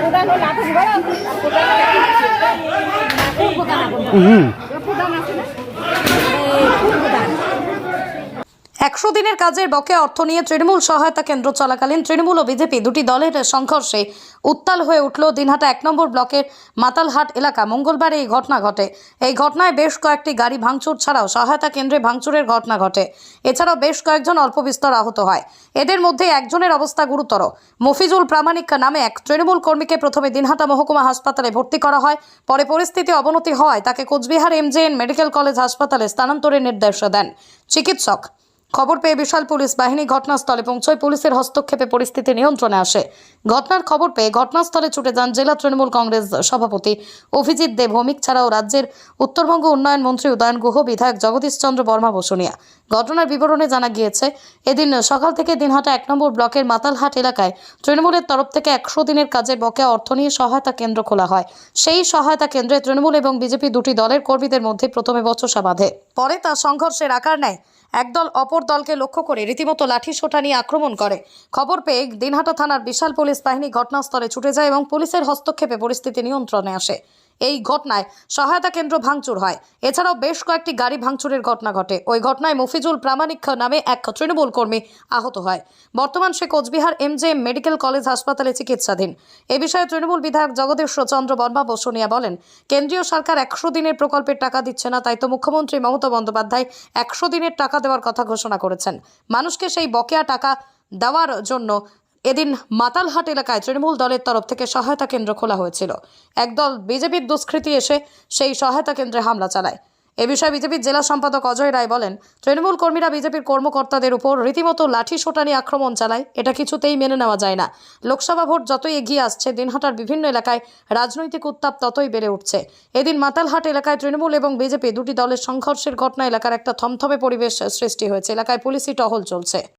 প্রধান হলো আঠাশ বড় প্রধান প্রধান প্রধান আছে না প্রধান একশো দিনের কাজের বকে অর্থ নিয়ে তৃণমূল সহায়তা কেন্দ্র চলাকালীন তৃণমূল ও বিজেপি দুটি দলের সংঘর্ষে উত্তাল হয়ে উঠল দিনহাটা এক নম্বর ব্লকের মাতালহাট এলাকা। মঙ্গলবার এই ঘটনা ঘটে। এই ঘটনায় বেশ কয়েকটি গাড়ি ভাঙচুর ছাড়াও সহায়তা কেন্দ্রে ভাঙচুরের ঘটনা ঘটে। এছাড়াও বেশ কয়েকজন অল্প বিস্তর আহত হয়। এদের মধ্যে একজনের অবস্থা গুরুতর। মফিজুল প্রামাণিক নামে এক তৃণমূল কর্মীকে প্রথমে দিনহাটা মহকুমা হাসপাতালে ভর্তি করা হয়, পরে পরিস্থিতি অবনতি হওয়ায় তাকে কোচবিহার এমজেএন মেডিকেল কলেজ হাসপাতালে স্থানান্তরের নির্দেশ দেন। চিকিৎসক খবর পেয়ে বিশাল পুলিশ বাহিনী ঘটনাস্থলে পৌঁছয়। পুলিশের হস্তক্ষেপে পরিস্থিতি নিয়ন্ত্রণে আসে। ঘটনার খবর পেয়ে ঘটনাস্থলে ছুটে যান জেলা তৃণমূল কংগ্রেস সভাপতি অভিজিৎ দেব ভৌমিক ছাড়াও রাজ্যের উত্তরবঙ্গ উন্নয়ন মন্ত্রী উদয়ন গুহ, বিধায়ক জগদীশ চন্দ্র বর্মা বসুনিয়া। ঘটনার বিবরণে জানা গিয়েছে, এদিন সকাল থেকে দিনহাটা এক নম্বর ব্লকের মাতালহাট এলাকায় তৃণমূলের তরফ থেকে একশো দিনের কাজের বকেয়া অর্থ নিয়ে সহায়তা কেন্দ্র খোলা হয়। সেই সহায়তা কেন্দ্রে তৃণমূল এবং বিজেপি দুটি দলের কর্মীদের মধ্যে প্রথমে বচসা বাঁধে। পরে তা সংঘর্ষের আকার নেয়। একদল অপর দলকে লক্ষ্য করে রীতিমতো লাঠি সোটা নিয়ে আক্রমণ করে। খবর পেয়ে দিনহাটা থানার বিশাল পুলিশ বাহিনী ঘটনাস্থলে ছুটে যায় এবং পুলিশের হস্তক্ষেপে পরিস্থিতি নিয়ন্ত্রণে আসে। এই ঘটনায় সহায়তা কেন্দ্র ভাঙচুর হয়। এছাড়াও বেশ কয়েকটি গাড়ি ভাঙচুরের ঘটনা ঘটে। ওই ঘটনায় মফিজুল প্রামাণিক নামে এক তৃণমূল কর্মী আহত হয়। বর্তমান সে কোচবিহার এমজে মেডিকেল কলেজ হাসপাতালে চিকিৎসাধীন। এ বিষয়ে তৃণমূল বিধায়ক জগদীশ চন্দ্র বর্মা বসুনিয়া বলেন, কেন্দ্রীয় সরকার একশো দিনের প্রকল্পের টাকা দিচ্ছে না, তাই তো মুখ্যমন্ত্রী মমতা বন্দ্যোপাধ্যায় একশো দিনের টাকা দেওয়ার কথা ঘোষণা করেছেন। মানুষকে সেই বকেয়া টাকা দেওয়ার জন্য এদিন মাতালহাট এলাকায় তৃণমূল দলের তরফ থেকে সহায়তা কেন্দ্র খোলা হয়েছিল। একদল বিজেপির দুষ্কৃতী এসে সেই সহায়তা কেন্দ্রে হামলা চালায়। এ বিষয়ে বিজেপির জেলা সম্পাদক অজয় রায় বলেন, তৃণমূল কর্মীরা বিজেপির কর্মকর্তাদের উপর রীতিমতো লাঠি সোটানি আক্রমণ চালায়, এটা কিছুতেই মেনে নেওয়া যায় না। লোকসভা ভোট যতই এগিয়ে আসছে, দিনহাটার বিভিন্ন এলাকায় রাজনৈতিক উত্তাপ ততই বেড়ে উঠছে। এদিন মাতালহাট এলাকায় তৃণমূল এবং বিজেপি দুটি দলের সংঘর্ষের ঘটনা এলাকার একটা থমথমে পরিবেশ সৃষ্টি হয়েছে। এলাকায় পুলিশি টহল চলছে।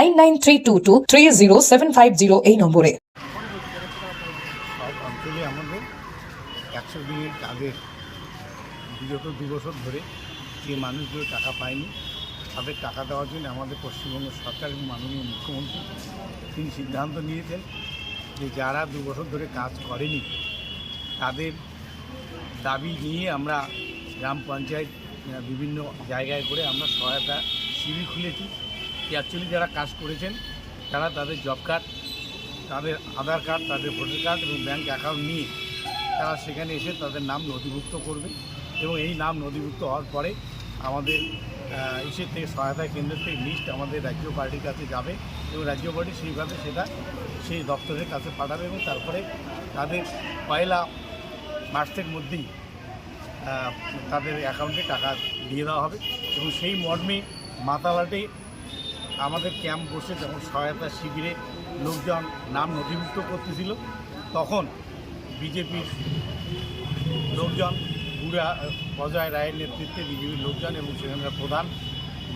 nine nine three two two three zero seven five zero এই নম্বরে। অঞ্চলে আমাদের একশো কাজের বিগত দু বছর ধরে যে মানুষগুলো টাকা পায়নি, তাদের টাকা দেওয়ার জন্য আমাদের পশ্চিমবঙ্গ সরকার এবং মাননীয় মুখ্যমন্ত্রী তিনি সিদ্ধান্ত নিয়েছেন যে যারা দু বছর ধরে কাজ করেনি, তাদের দাবি নিয়ে আমরা গ্রাম পঞ্চায়েত বিভিন্ন জায়গায় করে আমরা সহায়তা শিবির খুলেছি। অ্যাকচুয়ালি যারা কাজ করেছেন, তারা তাদের জব কার্ড তাদের আধার কার্ড তাদের ভোটার কার্ড এবং ব্যাঙ্ক অ্যাকাউন্ট নিয়ে তারা সেখানে এসে তাদের নাম নথিভুক্ত করবে এবং এই নাম নথিভুক্ত হওয়ার পরে আমাদের ইসের থেকে সহায়তা কেন্দ্রের থেকে লিস্ট আমাদের রাজ্য পার্টির কাছে যাবে এবং রাজ্য পার্টি সেইভাবে সেটা সেই দপ্তরের কাছে পাঠাবে এবং তারপরে তাদের পয়লা মার্চের মধ্যেই তাদের অ্যাকাউন্টে টাকা দিয়ে দেওয়া হবে এবং সেই মর্মে মাতালাটে আমাদের ক্যাম্প বসে যখন সহায়তা শিবিরে লোকজন নাম নথিভুক্ত করতেছিল, তখন বিজেপির লোকজন, বুড়া, অজয় রায়ের নেতৃত্বে বিজেপির লোকজন এবং সেখানকার প্রধান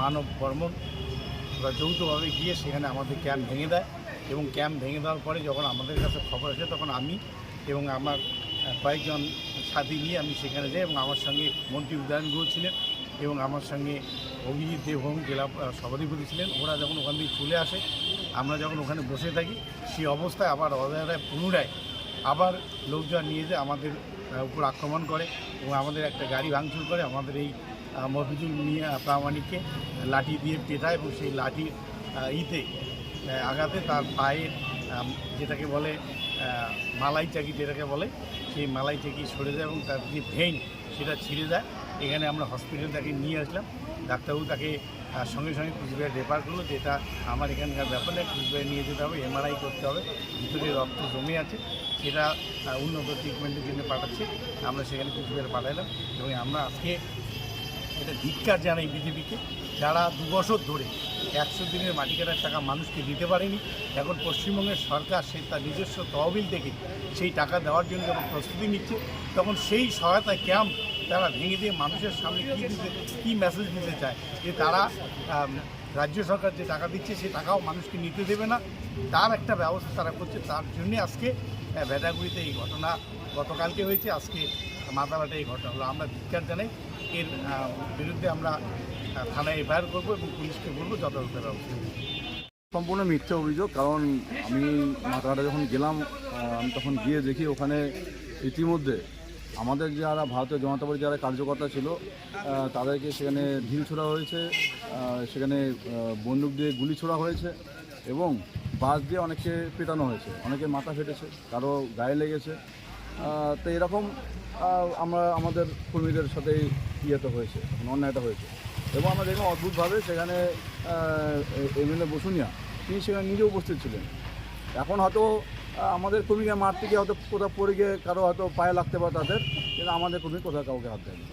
মানব বর্মন ওরা যৌথভাবে গিয়ে সেখানে আমাদের ক্যাম্প ভেঙে দেয় এবং ক্যাম্প ভেঙে দেওয়ার পরে যখন আমাদের কাছে খবর আসে, তখন আমি এবং আমার কয়েকজন সাথী নিয়ে আমি সেখানে যাই এবং আমার সঙ্গে মন্ত্রী উদয়ন গুহ ছিলেন এবং আমার সঙ্গে অভিজিৎ দেবভৌম জেলা সভাধিপতি ছিলেন ওরা যখন ওখান থেকে চলে আসে, আমরা যখন ওখানে বসে থাকি, সেই অবস্থায় আবার অজয় রায় পুনরায় আবার লোকজন নিয়ে যে আমাদের উপর আক্রমণ করে এবং আমাদের একটা গাড়ি ভাঙচুর করে আমাদের এই মফিজুল মিয়া প্রামাণিককে লাঠি দিয়ে পেটায় এবং সেই লাঠির ইতে আঘাতে তার পায়ের যেটাকে বলে মালাই চাকি যেটাকে বলে, সেই মালাই চাকি সরে যায় এবং তার যে ভেইন, সেটা ছিঁড়ে যায়। এখানে আমরা হসপিটাল তাকে নিয়ে আসলাম। ডাক্তারবাবু তাকে সঙ্গে সঙ্গে কুচবিহার রেফার করল যেটা আমার এখানকার ব্যাপার নয় কুচবিহার নিয়ে যেতে হবে এমআরআই করতে হবে, ভিতরে রক্ত জমে আছে, সেটা উন্নত ট্রিটমেন্টের জন্য পাঠাচ্ছে। আমরা সেখানে কুচবিহার পাঠালাম এবং আমরা আজকে এটা ধিক্কার জানাই বিজেপিকে, যারা দু বছর ধরে একশো দিনের মাটি কাটার টাকা মানুষকে দিতে পারেনি, এখন পশ্চিমবঙ্গের সরকার সে তার নিজস্ব তহবিল থেকে সেই টাকা দেওয়ার জন্য যখন প্রস্তুতি নিচ্ছে, তখন সেই সহায়তা ক্যাম্প তারা ভেঙে দিয়ে মানুষের সামনে কী দিতে, কী মেসেজ দিতে চায়? যে তারা রাজ্য সরকার যে টাকা দিচ্ছে সেই টাকাও মানুষকে নিতে দেবে না। তার একটা ব্যবস্থা তারা করছে, তার জন্যে আজকে ভেটাগুড়িতে এই ঘটনা গতকালকে হয়েছে, আজকে মাতাবাটে এই ঘটনা হলো। আমরা ধিক্কার জানাই, এর বিরুদ্ধে আমরা থানায় এফআইআর করব এবং পুলিশকে বলব যথাযথ ব্যবস্থা। সম্পূর্ণ মিথ্যা অভিযোগ, কারণ আমি মাথাটা যখন গেলাম আমি তখন গিয়ে দেখি ওখানে ইতিমধ্যে আমাদের যারা ভারতীয় জনতা পার্টির যারা কার্যকর্তা ছিল তাদেরকে সেখানে ঢিল ছোড়া হয়েছে সেখানে বন্দুক দিয়ে গুলি ছোড়া হয়েছে এবং বাস দিয়ে অনেককে পেটানো হয়েছে অনেকে মাথা ফেটেছে, কারও গায়ে লেগেছে। তো এরকম আমরা আমাদের কর্মীদের সাথে ইয়েটা হয়েছে অন্যায়টা হয়েছে। এবং আমরা দেখলাম অদ্ভুতভাবে সেখানে এমএলএ বসুনিয়া, তিনি সেখানে নিজে উপস্থিত ছিলেন। এখন হয়তো আমাদের কুমিকে মারতে গিয়ে হয়তো কোথাও পড়ে গিয়ে কারও হয়তো পায়ে লাগতে পারে তাদের, কিন্তু আমাদের কর্মী কোথাও কাউকে হাত দেয়নি।